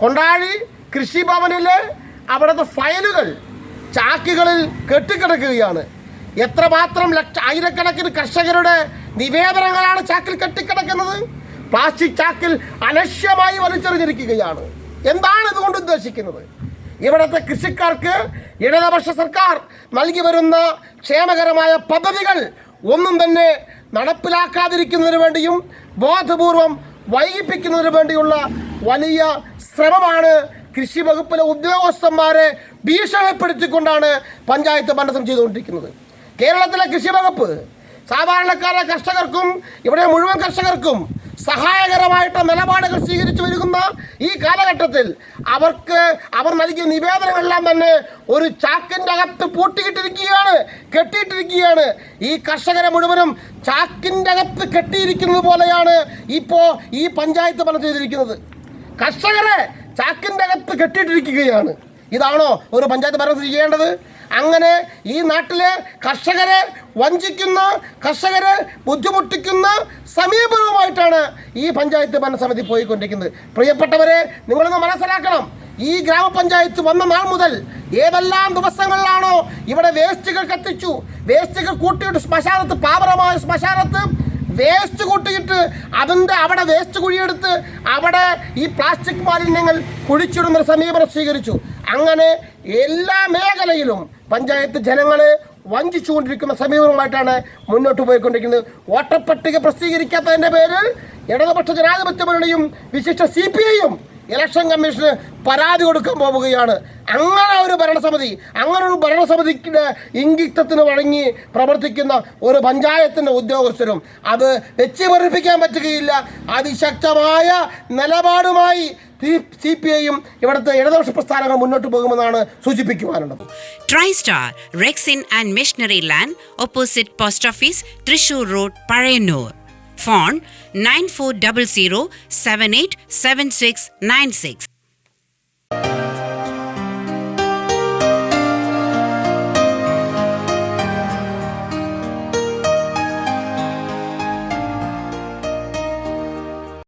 Kondazhi കൃഷിഭവനിലെ അവിടുത്തെ ഫയലുകൾ ചാക്കുകളിൽ കെട്ടിക്കിടക്കുകയാണ്. എത്രമാത്രം ലക്ഷ ആയിരക്കണക്കിന് കർഷകരുടെ നിവേദനങ്ങളാണ് ചാക്കിൽ കെട്ടിക്കിടക്കുന്നത്? പ്ലാസ്റ്റിക് ചാക്കിൽ അലക്ഷ്യമായി വലിച്ചെറിഞ്ഞിരിക്കുകയാണ്. എന്താണ് ഇതുകൊണ്ട് ഉദ്ദേശിക്കുന്നത്? ഇവിടുത്തെ കൃഷിക്കാർക്ക് ഇടതുപക്ഷ സർക്കാർ നൽകി വരുന്ന ക്ഷേമകരമായ പദ്ധതികൾ ഒന്നും തന്നെ നടപ്പിലാക്കാതിരിക്കുന്നതിന് വേണ്ടിയും ബോധപൂർവം വൈകിപ്പിക്കുന്നതിന് വേണ്ടിയുള്ള വലിയ ശ്രമമാണ് കൃഷി വകുപ്പിലെ ഉദ്യോഗസ്ഥന്മാരെ ഭീഷണിപ്പെടുത്തിക്കൊണ്ടാണ് പഞ്ചായത്ത് മണ്ഡലം ചെയ്തുകൊണ്ടിരിക്കുന്നത്. കേരളത്തിലെ കൃഷി വകുപ്പ് സാധാരണക്കാരായ കർഷകർക്കും ഇവിടെ മുഴുവൻ കർഷകർക്കും സഹായകരമായിട്ട് നിലപാടുകൾ സ്വീകരിച്ചു വരുന്ന ഈ കാലഘട്ടത്തിൽ അവർക്ക് അവർ നൽകിയ നിവേദനങ്ങളെല്ലാം തന്നെ ഒരു ചാക്കിന്റെ അകത്ത് പൂട്ടിയിട്ടിരിക്കുകയാണ് കെട്ടിയിട്ടിരിക്കുകയാണ്. ഈ കർഷകരെ മുഴുവനും ചാക്കിന്റെ അകത്ത് കെട്ടിയിരിക്കുന്നത് പോലെയാണ് ഇപ്പോൾ ഈ പഞ്ചായത്ത് പണം ചെയ്തിരിക്കുന്നത്. കർഷകരെ ചാക്കിന്റെ അകത്ത് കെട്ടിയിട്ടിരിക്കുകയാണ്. ഇതാണോ ഒരു പഞ്ചായത്ത് ഭരണം ചെയ്യേണ്ടത്? അങ്ങനെ ഈ നാട്ടിലെ കർഷകരെ വഞ്ചിക്കുന്ന കർഷകരെ ബുദ്ധിമുട്ടിക്കുന്ന സമീപനവുമായിട്ടാണ് ഈ പഞ്ചായത്ത് ഭരണസമിതി പോയിക്കൊണ്ടിരിക്കുന്നത്. പ്രിയപ്പെട്ടവരെ നിങ്ങളൊന്ന് മനസ്സിലാക്കണം. ഈ ഗ്രാമപഞ്ചായത്ത് വന്ന നാൾ മുതൽ ഏതെല്ലാം ദിവസങ്ങളിലാണോ ഇവിടെ വേസ്റ്റുകൾ കത്തിച്ചു? വേസ്റ്റുകൾ കൂട്ടിയിട്ട് ശ്മശാനത്ത് പാപരമായ ശ്മശാനത്ത് വേസ്റ്റ് കൂട്ടിയിട്ട് അതിന്റെ അവിടെ വേസ്റ്റ് കുഴിയെടുത്ത് അവിടെ ഈ പ്ലാസ്റ്റിക് മാലിന്യങ്ങൾ കുഴിച്ചിടുന്ന സമീപനം സ്വീകരിച്ചു. അങ്ങനെ എല്ലാ മേഖലയിലും പഞ്ചായത്ത് ജനങ്ങളെ വഞ്ചിച്ചുകൊണ്ടിരിക്കുന്ന സമീപനമായിട്ടാണ് മുന്നോട്ട് പോയിക്കൊണ്ടിരിക്കുന്നത്. വോട്ടർ പട്ടിക പ്രസിദ്ധീകരിക്കാത്തതിന്റെ പേരിൽ ഇടതുപക്ഷ ജനാധിപത്യ മുന്നണിയും വിശിഷ്ട സി പി ഐയും ഇലക്ഷൻ കമ്മീഷന് പരാതി കൊടുക്കാൻ പോവുകയാണ്. അങ്ങനെ ഒരു ഭരണസമിതി അങ്ങനെ ഒരു ഭരണസമിതിയുടെ ഇംഗിത്തത്തിന് വഴങ്ങി പ്രവർത്തിക്കുന്ന ഒരു പഞ്ചായത്തിന്റെ ഉദ്യോഗസ്ഥരും അത് വെച്ച് വെറുപ്പിക്കാൻ പറ്റുകയില്ല. അതിശക്തമായ നിലപാടുമായി സി പി ഐയും ഇവിടുത്തെ ഇടതുപക്ഷ പ്രസ്ഥാനങ്ങൾ മുന്നോട്ട് പോകുമെന്നാണ് സൂചിപ്പിക്കുവാനുള്ളത്. Tri star rexine and missionary land opposite post office Thrissur road and phone 9400 787696.